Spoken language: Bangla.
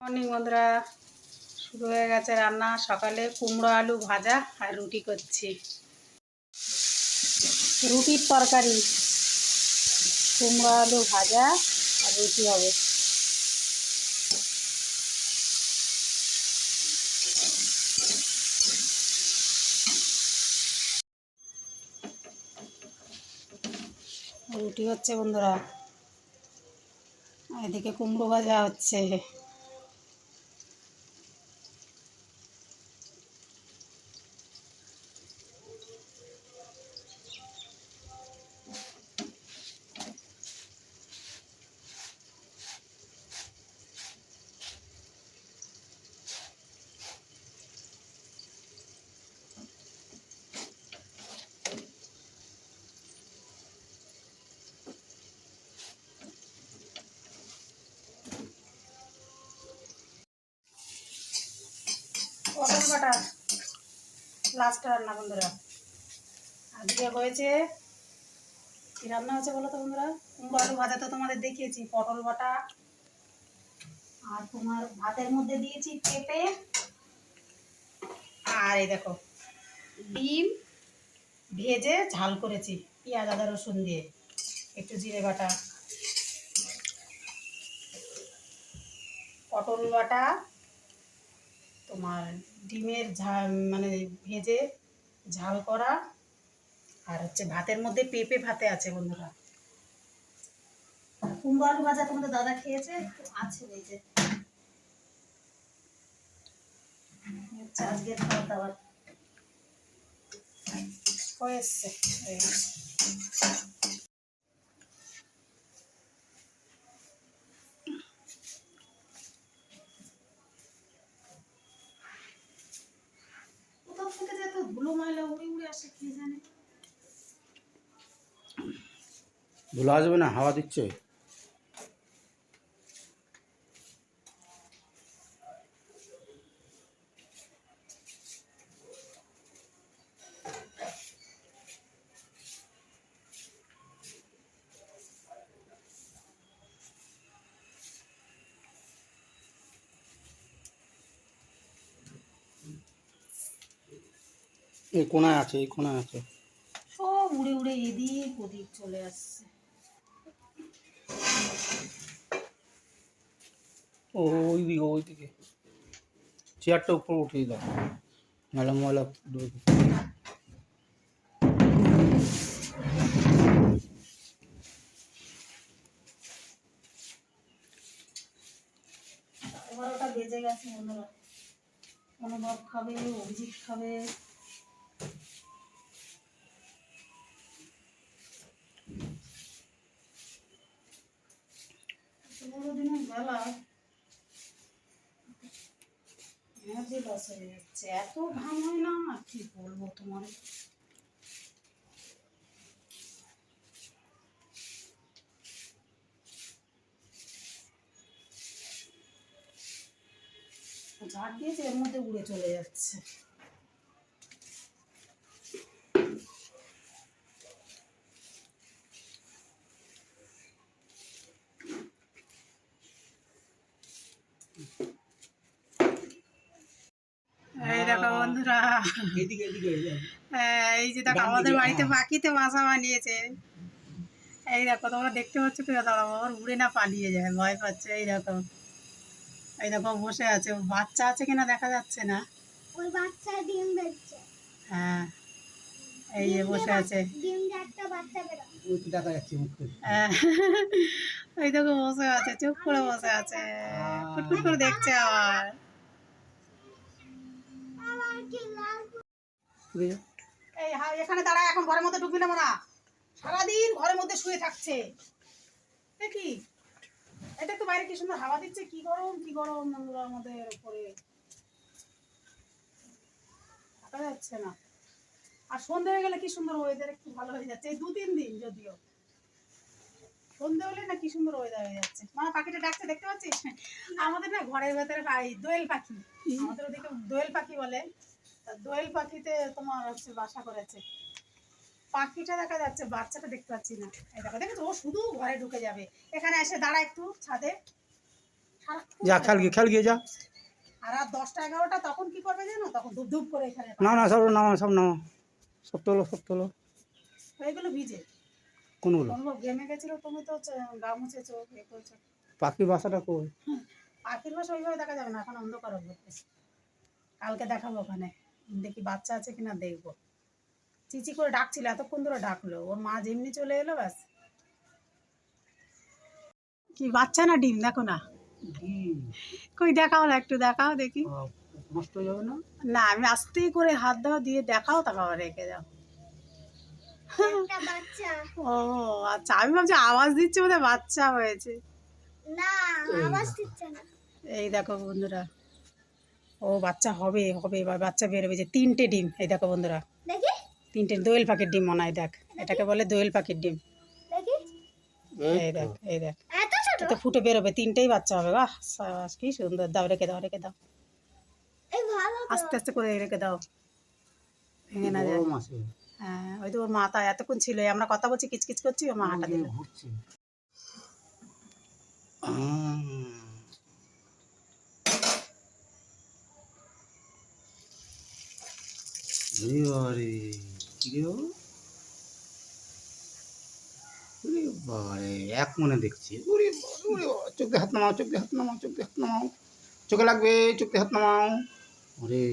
মর্নিং বন্ধুরা, শুরু হয়ে গেছে রান্না। সকালে কুমড়ো আলু ভাজা আর রুটি করছি। রুটির তরকারি, কুমড়ো আলু ভাজা আর রুটি হবে। রুটি হচ্ছে বন্ধুরা, এদিকে কুমড়ো ভাজা হচ্ছে। পটল বাটা। লাস্ট রান্না বন্ধুরা। আজকে হয়েছে, কি রান্না হয়েছে বলো তো বন্ধুরা? কুমড়ো আলু ভাজা তো তোমাদের দেখিয়েছি, পটল বাটা। আর তোমার ভাতের মধ্যে দিয়েছি পেঁপে। আর এই দেখো, ডিম ভেজে ঝাল করেছি, পেঁয়াজ, আদা, রসুন দিয়ে। একটু জিরে বাটা। পটল বাটা তোমার ডিমের ঝাল মানে ভেজে ঝাল করা আর হচ্ছে ভাতের মধ্যে পেঁপে ভাতে আছে বন্ধুরা। কুমড়ো আলু ভাজা তোমাদের দাদা খেয়েছে? আছে এই যে। খাবার দাবার হয়ে গেছে। কোথাও থেকে যে এত ধুলো ময়লা উড়ে উড়ে আসে কি জানে? ধুলো আসবে না? হাওয়া দিচ্ছে? এই কোনায় আছে এই কোনায় আছে। সব উড়ে উড়ে এদিক ওদিক চলে আসছে। ও ওই দিকে ওই দিকে চেয়ারটা উপর উঠিয়ে দাও। নাহলে ময়লা ঢুকবে। এগারোটা বেজে গেছে বন্ধুরা। অনুভব খাবে অভিজিৎ খাবে। পনেরো বেলা এনার্জি লস হয়ে যাচ্ছে। এত ঘাম হয় না? আর কি বলব তোমার? ঝাড় দিয়েছে এর মধ্যে উড়ে চলে যাচ্ছে। এই দেখো বন্ধুরা। এদিকে এদিকে এই যে। হ্যাঁ, এই যে দেখো আমাদের বাড়িতে পাখিতে বাসা বানিয়েছে। এই দেখো তোমরা দেখতে পাচ্ছ কি? দাঁড়াবো আবার উড়ে না পালিয়ে যায় ভয় পাচ্ছে এই দেখো। এই দেখো বসে আছে। বাচ্চা আছে কিনা দেখা যাচ্ছে না? ওই বাচ্চা ডিম দিচ্ছে হ্যাঁ। এই যে বসে আছে। ওই দেখা। হ্যাঁ, বসে আছে চুপ করে বসে আছে। ফুটফুট করে দেখছে আবার। আমার কি লাল বুঝলে? এই এখানে দাঁড়া এখন ঘরের মধ্যে ঢুকবি না মোনা। সারাদিন ঘরের মধ্যে শুয়ে থাকছে। দেখি এটা তো বাইরে কি সুন্দর হাওয়া দিচ্ছে? কি গরম কি গরম নোংরা আমাদের উপরে। থাকা যাচ্ছে না। আর সন্ধে হয়ে গেলে কি সুন্দর ওয়েদার একটু ভালো হয়ে যাচ্ছে। এই দু তিন দিন যদিও। সন্ধে হলে না কি সুন্দর ওয়েদার হয়ে যাচ্ছে। মানে পাখিটা ডাকছে দেখতে পাচ্ছিস? আমাদের না ঘরের ভেতরে দোয়েল পাখি। আমাদের ওদিকে দোয়েল পাখি বলে। দোয়েল পাখিতে তোমার হচ্ছে বাসা করেছে। পাখিটা দেখা যাচ্ছে বাচ্চাটা দেখতে পাচ্ছি না। এই দেখো দেখেছ? ও শুধু ঘরে ঢুকে যাবে। এখানে এসে দাঁড়া একটু ছাদে। যা খেল গিয়ে খেল গিয়ে যা। আর দশটা এগারোটা তখন কি করবে জানো? তখন ধূপ ধূপ করে এখানে না না সব নামা সব নামা সব তোলো সব তোলো। এইগুলো ভিজে। কোনগুলো? গেমে গেছিল তুমি তো গা মুছেছো এ করছ। পাখি বাসাটা কই? পাখির বাসা ওইভাবে দেখা যাবে না এখন অন্ধকার হবে কালকে দেখাবো ওখানে। দেখি বাচ্চা আছে কিনা দেখব। চিচি করে ডাকছিল এতক্ষণ ধরে ডাকলো। ওর মা যেমনি চলে এলো ব্যাস। কি বাচ্চা না ডিম? দেখো না। কই দেখাও না একটু দেখাও দেখি। নষ্ট হয়ে যাবে না? না আমি আস্তেই করে হাত দাও দিয়ে দেখাও তারপর রেখে দাও। বাচ্চা। ও আচ্ছা আমি ভাবছি আওয়াজ দিচ্ছে বোধহয় বাচ্চা হয়েছে। না আওয়াজ দিচ্ছে না। এই দেখো বন্ধুরা ও বাচ্চা হবে হবে এবার বাচ্চা বেরোবে যে তিনটে ডিম এই দেখো বন্ধুরা। তিনটে দোয়েল পাখির ডিম মনে হয় দেখ। এটাকে বলে দোয়েল পাখির ডিম। এই দেখ এই দেখ। এত ছোট? এতে ফুটে বেরোবে তিনটেই বাচ্চা হবে বাহ কি সুন্দর। দাও রেখে দাও রেখে দাও। তো। আস্তে আস্তে করে রেখে দাও। ভেঙে না যায়। হ্যাঁ ওই তো ওর মাথা এতক্ষণ ছিল। আমরা কথা বলছি কিচকিচ করছি ওর মা হাঁটা দিল এক মনে দেখছি। চোখ হাত নামাও চোখ হাত নামাও চোখ হাত নামাও। চোখে লাগবে চোখ হাত নামাও। ওরে